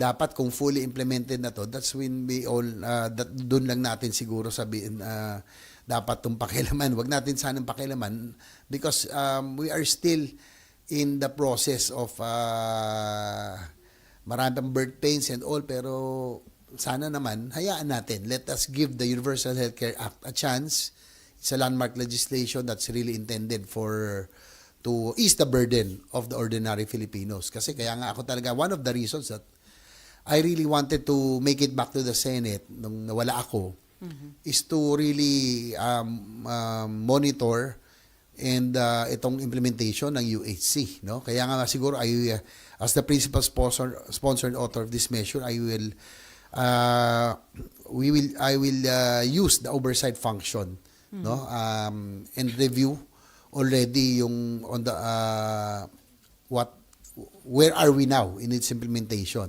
dapat kung fully implemented na to, that's when we all, uh, that, doon lang natin siguro sabihin, uh, dapat itong pakialaman. Huwag natin sanang pakialaman because um, we are still in the process of uh, marami pang birth pains and all, pero sana naman, hayaan natin. Let us give the Universal Healthcare Act a chance. It's a landmark legislation that's really intended for to ease the burden of the ordinary Filipinos. Kasi kaya nga ako talaga, one of the reasons that I really wanted to make it back to the Senate nung nawala ako is to really um, um, monitor and uh, itong implementation ng UHC no? Kaya nga siguro I uh, as the principal sponsor sponsored author of this measure I will uh, we will I will uh, use the oversight function no? Um, and review already yung on the uh, what where are we now in its implementation